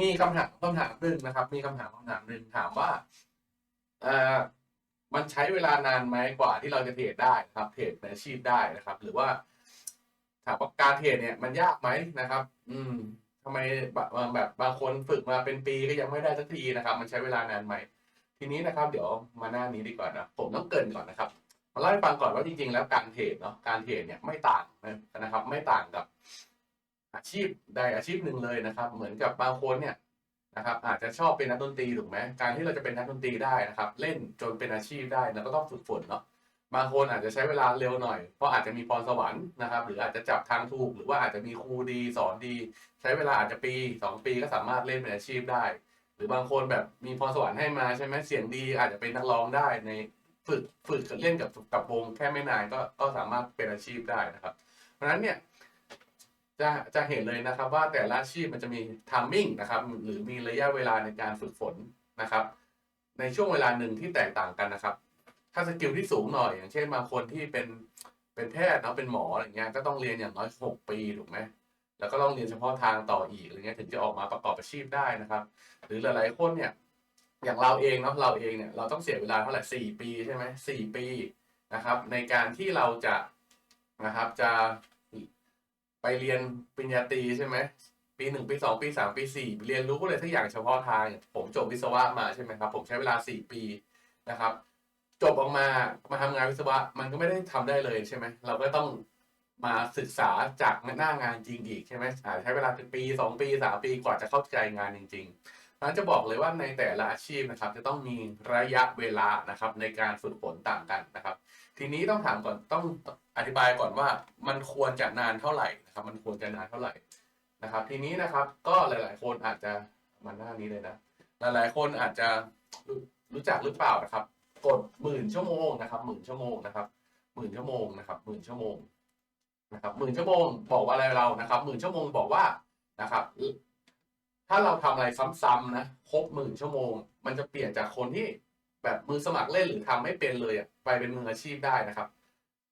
มีคำถามคำถามหนึ่งนะครับ มีคำถามคำถามหนึ่งถามว่าเอ่อมันใช้เวลานานไหมกว่าที่เราจะเทรดได้นะครับ เทรดในอาชีพได้นะครับ หรือว่า ถามว่าการเทรดเนี่ย มันยากไหมนะครับ อืมทำไมแบบบางคนฝึกมาเป็นปีก็ยังไม่ได้สักทีนะครับ มันใช้เวลานานไหมทีนี้นะครับ เดี๋ยวมาหน้านี้ดีกว่านะผมต้องเกินก่อนนะครับมาเล่าให้ฟังก่อนว่าจริงๆแล้วการเทรดเนาะการเทรดเนี่ยไม่ต่างนะครับ ไม่ต่างกับ อาชีพใดอาชีพหนึ่งเลยนะครับ เหมือนกับบางคนเนี่ยนะครับ อาจจะชอบเป็นนักดนตรีถูกไหมการที่เราจะเป็นนักดนตรีได้นะครับ เล่นจนเป็นอาชีพได้เราก็ต้องฝึกฝนเนาะบางคนอาจจะใช้เวลาเร็วหน่อย เพราะอาจจะมีพรสวรรค์นะครับ หรืออาจจะจับทางถูก หรือว่าอาจจะมีครูดีสอนดี ใช้เวลาอาจจะปีสองปีก็สามารถเล่นเป็นอาชีพได้ หรือบางคนแบบมีพรสวรรค์ให้มาใช่ไหมเสียงดี อาจจะเป็นนักร้องได้ในฝึกฝึกเล่นกับกับวงแค่ไม่นานก็ก็สามารถเป็นอาชีพได้นะครับ เพราะฉะนั้นเนี่ย จะจะเห็นเลยนะครับว่าแต่ละอาชีพมันจะมีทามมิ่งนะครับหรือมีระยะเวลาในการฝึกฝนนะครับ ในช่วงเวลาหนึ่งที่แตกต่างกันนะครับ ถ้าสกิลที่สูงหน่อย อย่างเช่นบางคนที่เป็นเป็นแพทย์เนาะเป็นหมออะไรเงี้ยก็ต้องเรียนอย่างน้อยหกปีถูกไหมแล้วก็ต้องเรียนเฉพาะทางต่ออีกอะไรเงี้ยถึงจะออกมาประกอบอาชีพได้นะครับ หรือหลายๆคนเนี่ยอย่างเราเองเนาะเราเองเนี่ยเราต้องเสียเวลาเท่าไหร่สี่ปีใช่ไหมสี่ปีนะครับ ในการที่เราจะนะครับจะ ไปเรียนปริญญาตรีใช่ไหมปีหนึ่งปีสองปีสามปีสี่เรียนรู้อะไรทุกอย่างเฉพาะทางอย่างผมจบวิศวะมาใช่ไหมครับผมใช้เวลาสี่ปีนะครับจบออกมามาทำงานวิศวะมันก็ไม่ได้ทำได้เลยใช่ไหมเราก็ต้องมาศึกษาจากหน้างานจริงอีกใช่ไหมอาจจะใช้เวลาเป็นปีสองปีสามปีกว่าจะเข้าใจงานจริง ๆ นั้นจะบอกเลยว่าในแต่ละอาชีพนะครับจะต้องมีระยะเวลานะครับในการฝึกฝนต่างกันนะครับ ทีนี้ต้องถามก่อนต้องอธิบายก่อนว่ามันควรจะนานเท่าไหร่นะครับ มันควรจะนานเท่าไหร่นะครับ ทีนี้นะครับก็หลาย ๆ คนอาจจะมันหน้านี้เลยนะ หลาย ๆ คนอาจจะรู้จักหรือเปล่านะครับ กดหมื่นชั่วโมงนะครับหมื่นชั่วโมงนะครับหมื่นชั่วโมงนะครับหมื่นชั่วโมงนะครับหมื่นชั่วโมงบอกว่าอะไรเรานะครับหมื่นชั่วโมงบอกว่านะครับ ถ้าเราทำอะไรซ้ำๆนะครบหมื่นชั่วโมง มันจะเปลี่ยนจากคนที่แบบมือสมัครเล่นหรือทำไม่เป็นเลยไปเป็นมืออาชีพได้นะครับ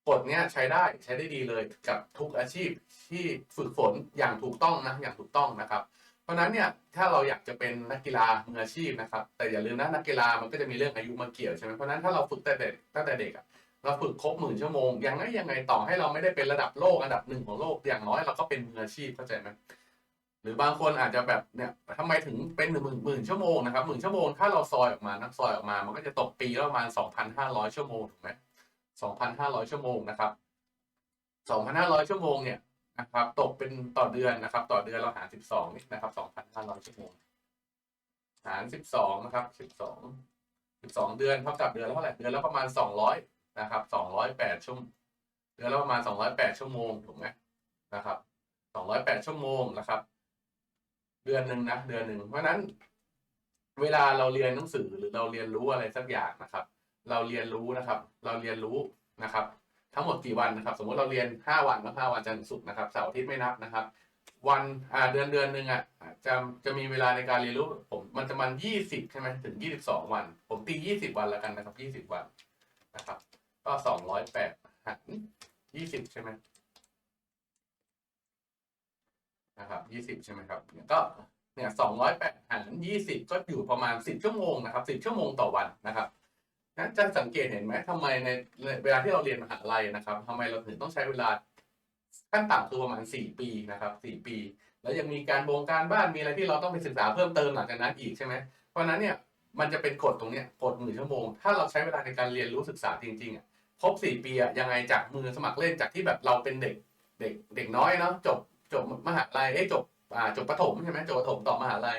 กฎเนี้ยใช้ได้ใช้ได้ดีเลยกับทุกอาชีพที่ฝึกฝนอย่างถูกต้องนะอย่างถูกต้องนะครับ เพราะฉะนั้นเนี่ยถ้าเราอยากจะเป็นนักกีฬามืออาชีพนะครับ แต่อย่าลืมนะนักกีฬามันก็จะมีเรื่องอายุมาเกี่ยวใช่ไหมเพราะนั้นถ้าเราฝึกตั้งแต่เด็กตั้งแต่เด็กอะเราฝึกครบหมื่นชั่วโมงยังไงยังไงต่อให้เราไม่ได้เป็นระดับโลกอันดับหนึ่งของโลกอย่างน้อยเราก็เป็นมืออาชีพเข้าใจไหม รือบางคนอาจจะแบบเนี่ยทำไมถึงเป็นหนึ่งหมื่นหมื่นชั่วโมงนะครับหมื่นชั่วโมงถ้าเราซอยออกมานักซอยออกมา มันก็จะตกปีละประมาณสองพันห้าร้อยชั่วโมงถูกไหมสองพันห้าร้อยชั่วโมงนะครับสองพันห้าร้อยชั่วโมงเนี่ยนะครับตกเป็นต่อเดือนนะครับ ต่อเดือนเราหารสิบสองนี่นะครับสองพันห้าร้อยชั่วโมงหารสิบสองนะครับสิบสองสิบสองเดือนเท่ากับเดือนละเท่าไหร่เดือนละประมาณสองร้อยนะครับสองร้อยแปดชั่วโมงเดือนละประมาณสองร้อยแปดชั่วโมงถูกไหมนะครับสองร้อยแปดชั่วโมงนะครับ เดือนหนึ่งนะเดือนหนึ่งเพราะนั้นเวลาเราเรียนหนังสือหรือเราเรียนรู้อะไรสักอย่างนะครับ เราเรียนรู้นะครับ เราเรียนรู้นะครับ ทั้งหมดกี่วันนะครับ สมมติเราเรียนห้าวันก็ห้าวันจันทร์ถึงศุกร์นะครับเสาร์อาทิตย์ไม่นับนะครับ วันอ่าเดือนเดือนหนึ่งอะจะจะมีเวลาในการเรียนรู้ผมมันจะมันยี่สิบใช่ไหมถึงยี่สิบสองวัน ผมตียี่สิบวันแล้วกันนะครับยี่สิบวันนะครับ ก็สองร้อยแปดหารยี่สิบใช่ไหม นะครับยี่สิบใช่ไหมครับเนี่ยก็เนี่ยสองร้อยแปดหารยี่สิบก็อยู่ประมาณสิบชั่วโมงนะครับสิบชั่วโมงต่อวันนะครับนั้นจะสังเกตเห็นไหมทำไมในเวลาที่เราเรียนมหาลัยนะครับทำไมเราถึงต้องใช้เวลาขั้นต่ำคือประมาณสี่ปีนะครับสี่ปี แล้วยังมีการบงการบ้านมีอะไรที่เราต้องไปศึกษาเพิ่มเติมหลังจากนั้นอีกใช่ไหมเพราะฉะนั้นเนี่ยมันจะเป็นกฎตรงเนี้ยกฎหมื่นชั่วโมง ถ้าเราใช้เวลาในการเรียนรู้ศึกษาจริงๆอะครบสี่ปีอะยังไงจากมือสมัครเล่นจากที่แบบเราเป็นเด็กเด็กเด็กน้อยเนาะจบ จบมหาลัยเอ้ยจบอ่าจบประถมใช่ไหมจบประถมต่อมหาลัย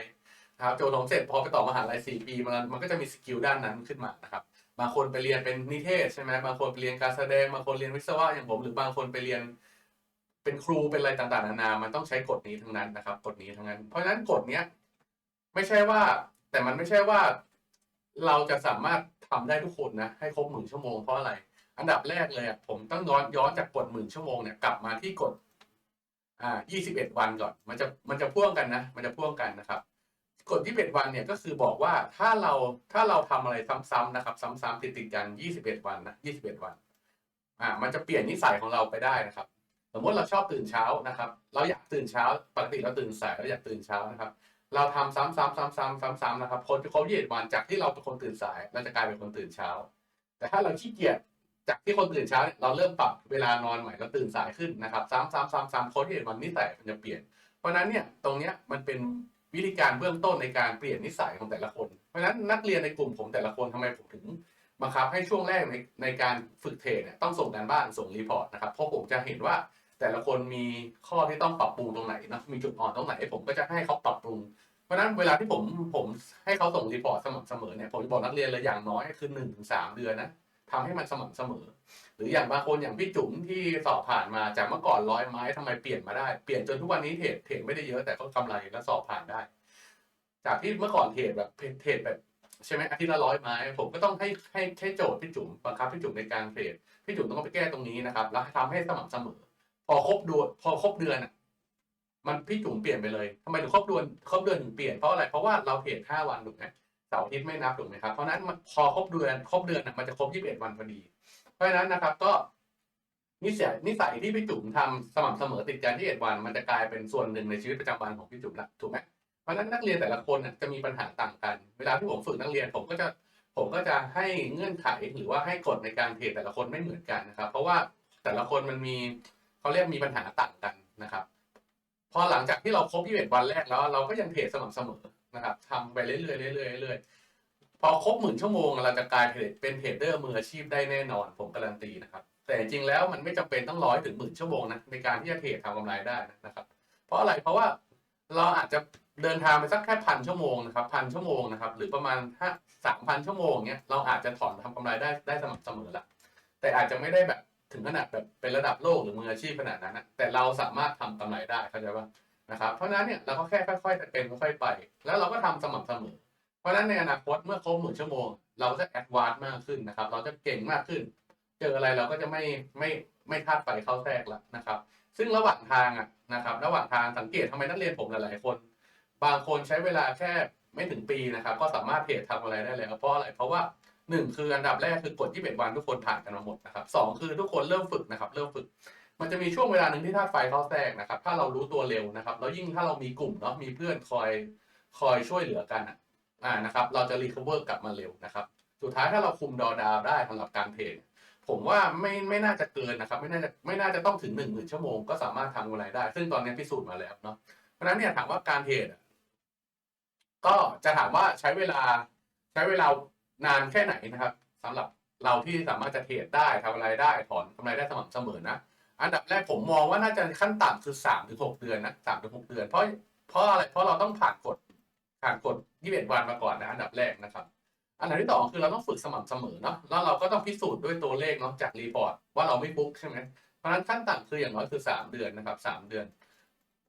ครับจบประถมเสร็จพอไปต่อมหาลัยสี่ปีมันมันก็จะมีสกิลด้านนั้นขึ้นมานะครับบางคนไปเรียนเป็นนิเทศใช่ไหมบางคนไปเรียนการแสดงบางคนเรียนวิศวะอย่างผม หรือบางคนไปเรียนเป็นครูเป็นอะไรต่างๆนานา มันต้องใช้กฎนี้ทั้งนั้นนะครับ กฎนี้ทั้งนั้น เพราะฉะนั้นกฎเนี้ยไม่ใช่ว่า แต่มันไม่ใช่ว่าเราจะสามารถทำได้ทุกคนนะให้ครบหมื่นชั่วโมงเพราะอะไร อันดับแรกเลยอะผมต้องย้อนย้อนจากกฎหมื่นชั่วโมงเนี่ยกลับมาที่กฎ อ่า21วันก่อน มันจะมันจะพ่วงกันนะ มันจะพ่วงกันนะครับกฎ21วันเนี่ยก็คือบอกว่าถ้าเราถ้าเราทำอะไรซ้ำๆนะครับ ซ้ำๆติดๆกัน 21 วันนะ21 วันอ่ามันจะเปลี่ยนนิสัยของเราไปได้นะครับ สมมติเราชอบตื่นเช้านะครับ เราอยากตื่นเช้าปกติเราตื่นสายเราอยากตื่นเช้านะครับ เราทำซ้ำๆซ้ำๆซ้ำๆนะครับคนที่เขา21วันจากที่เราเป็นคนตื่นสาย เราจะกลายเป็นคนตื่นเช้า แต่ถ้าเราขี้เกียจ จากที่คนตื่นเช้าเราเริ่มปรับเวลานอนใหม่เราตื่นสายขึ้นนะครับซ้ำซ้ำซ้ำซ้ำคนที่เห็นวันนิสัยมันจะเปลี่ยน เพราะนั้นเนี่ยตรงเนี้ยมันเป็นวิธีการเบื้องต้นในการเปลี่ยนนิสัยของแต่ละคน เพราะฉะนั้นนักเรียนในกลุ่มผมแต่ละคนทำไมผมถึงบังคับให้ช่วงแรกในในการฝึกเทรดเนี่ยต้องส่งการบ้านส่งรีพอร์ตนะครับเพราะผมจะเห็นว่าแต่ละคนมีข้อที่ต้องปรับปรุงตรงไหนนะมีจุดอ่อนตรงไหน ผมก็จะให้เขาปรับปรุง เพราะนั้นเวลาที่ผมผมให้เขาส่งรีพอร์ตสม่ำเสมอเนี่ยผมจะบอกนักเรียนเลยอย่างน้อยคือหนึ่งถึงสามเดือนนะ ทำให้มันสม่ำเสมอ หรืออย่างบางคนอย่างพี่จุ๋มที่สอบผ่านมาจากเมื่อก่อนร้อยไม้ทำไมเปลี่ยนมาได้ เปลี่ยนจนทุกวันนี้เทรดเทรดไม่ได้เยอะแต่ก็กำไรและสอบผ่านได้ จากที่เมื่อก่อนเทรดแบบเทรดแบบใช่ไหมอาทิตย์ละร้อยไม้ ผมก็ต้องให้ให้ให้โจทย์พี่จุ๋มบังคับพี่จุ๋มในการเทรดพี่จุ๋มต้องไปแก้ตรงนี้นะครับ แล้วทำให้สม่ำเสมอ พอครบเดือนพอครบเดือนอะมันพี่จุ๋มเปลี่ยนไปเลยทำไมถึงครบเดือนครบเดือนถึงเปลี่ยนเพราะอะไรเพราะว่าเราเทรดห้าวันถูกไหม เสาร์อาทิตย์ไม่นับถูกไหมครับ เพราะนั้นพอครบเดือนครบเดือนมันจะครบยี่สิบเอ็ดวันพอดี เพราะฉะนั้นนะครับก็นิสัยนิสัยที่พี่จุ๋มทำสม่ำเสมอติดกันที่เอ็ดวัน มันจะกลายเป็นส่วนหนึ่งในชีวิตประจำวันของพี่จุ๋มละถูกไหมเพราะนั้นนักเรียนแต่ละคนจะมีปัญหาต่างกัน เวลาที่ผมฝึกนักเรียนผมก็จะผมก็จะให้เงื่อนไขหรือว่าให้กฎในการเทรดแต่ละคนไม่เหมือนกันนะครับ เพราะว่าแต่ละคนมันมีเขาเรียกมีปัญหาต่างกันนะครับ พอหลังจากที่เราครบ21วันแรกแล้ว เราก็ยังเทรดสม่ำเสมอ นะครับทำไปเรื่อยๆเรื่อยๆเรื่อยๆพอครบหมื่นชั่วโมงเราจะกลายเป็นเทรดเดอร์มืออาชีพได้แน่นอน ผมการันตีนะครับ แต่จริงๆแล้วมันไม่จำเป็นต้องร้อยถึงหมื่นชั่วโมงนะในการที่จะเทรดทำกำไรได้นะครับ เพราะอะไรเพราะว่าเราอาจจะเดินทางไปสักแค่พันชั่วโมงนะครับพันชั่วโมงนะครับหรือประมาณห้าสามพันชั่วโมงเนี้ยเราอาจจะถอนทำกำไรได้ได้สม่ำเสมอละแต่อาจจะไม่ได้แบบถึงขนาดแบบเป็นระดับโลกหรือมืออาชีพขนาดนั้นนะแต่เราสามารถทำกำไรได้เข้าใจป่ะ นะครับเพราะนั้นเนี่ยเราก็แค่ค่อยๆเป็นค่อยๆไป แล้วเราก็ทำสม่ำเสมอ เพราะฉะนั้นในอนาคตเมื่อครบหมื่นชั่วโมง เราจะแอดวานซ์มากขึ้นนะครับ เราจะเก่งมากขึ้น เจออะไรเราก็จะไม่ไม่ไม่ธาตุไฟเข้าแทรกล้วนะครับ ซึ่งระหว่างทางอะนะครับ ระหว่างทางสังเกตทำไมนักเรียนผมหลายๆคน บางคนใช้เวลาแค่ไม่ถึงปีนะครับ ก็สามารถเทรดทำอะไรได้แล้วเพราะอะไรเพราะว่าหนึ่งคืออันดับแรกคือกดที่เบ็ดวันทุกคนผ่านกันมาหมดนะครับสองคือทุกคนเริ่มฝึกนะครับ เริ่มฝึก มันจะมีช่วงเวลาหนึ่งที่ธาตุไฟเข้าแทรกนะครับ ถ้าเรารู้ตัวเร็วนะครับ แล้วยิ่งถ้าเรามีกลุ่มเนาะมีเพื่อนคอยคอยช่วยเหลือกันอ่านะครับ เราจะรีค o เวอร์กลับมาเร็วนะครับ สุดท้ายถ้าเราคุมดอดาวได้สำหรับการเทรดผมว่าไม่ไม่น่าจะเกินนะครับ ไม่น่าจะไม่น่าจะต้องถึงหนึ่งหมื่นชั่วโมงก็สามารถทำกำไรได้ ซึ่งตอนนี้พิสูจน์มาแล้วเนาะเพราะฉะนั้นเนี่ยถามว่าการเทรดก็จะถามว่าใช้เวลาใช้เวลานานแค่ไหนนะครับสำหรับเราที่สามารถจะเทรดได้ทำอะไรได้ถอนกำไรได้สม่ำเสมอนะ อันดับแรกผมมองว่าน่าจะขั้นต่ำคือสามถึงหกเดือนนะสามถึงหกเดือน เพราะเพราะอะไรเพราะเราต้องผ่านกฎผ่านกฎยี่สิบเอ็ดวันมาก่อนนะอันดับแรกนะครับ อันดับที่สองคือเราต้องฝึกสม่ำเสมอเนาะแล้วเราก็ต้องพิสูจน์ด้วยตัวเลขเนาะจากรีพอร์ตว่าเราไม่ปุ๊กใช่ไหมเพราะฉะนั้นขั้นต่ำคืออย่างน้อยคือสามเดือนนะครับสามเดือน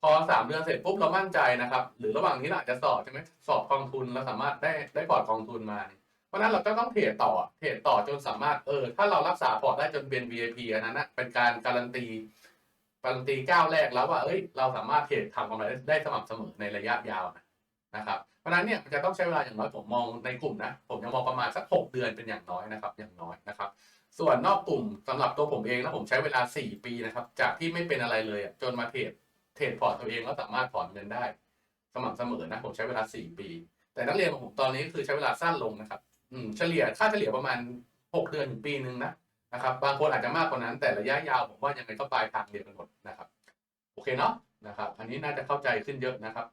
พอสามเดือนเสร็จปุ๊บเรามั่นใจนะครับ หรือระหว่างนี้เราอาจจะสอบใช่ไหมสอบกองทุนเราสามารถได้ได้พอร์ตกองทุนมาเพราะนั้นเราก็ต้องเทรดต่อ เทรดต่อจนสามารถ เออ ถ้าเรารักษาพอร์ตได้จนเป็น VIP อันนั้นนะเป็นการการันตี การันตีก้าวแรกแล้วว่าเอ้ย เราสามารถเทรดทำกำไรได้สม่ำเสมอในระยะยาวนะนะครับ เพราะนั้นเนี่ยมันจะต้องใช้เวลาอย่างน้อยผมมองในกลุ่มนะ ผมจะมองประมาณสักหกเดือนเป็นอย่างน้อยนะครับ อย่างน้อยนะครับ ส่วนนอกกลุ่มสำหรับตัวผมเองนะผมใช้เวลาสี่ปีนะครับ จากที่ไม่เป็นอะไรเลยจนมาเทรด เทรดพอร์ตตัวเองแล้วสามารถถอนเงินได้ สม่ำเสมอนะ ผมใช้เวลาสี่ปี แต่นักเรียนของผมตอนนี้คือใช้เวลาสั้นลงนะครับ อืมเฉลี่ยค่าเฉลี่ยประมาณหกเดือนถึงปีหนึ่งนะนะครับ บางคนอาจจะมากกว่านั้น แต่ระยะยาวผมว่ายังไงก็ปลายทางเดียวกันหมดนะครับ โอเคเนาะนะครับ อันนี้น่าจะเข้าใจขึ้นเยอะนะครับ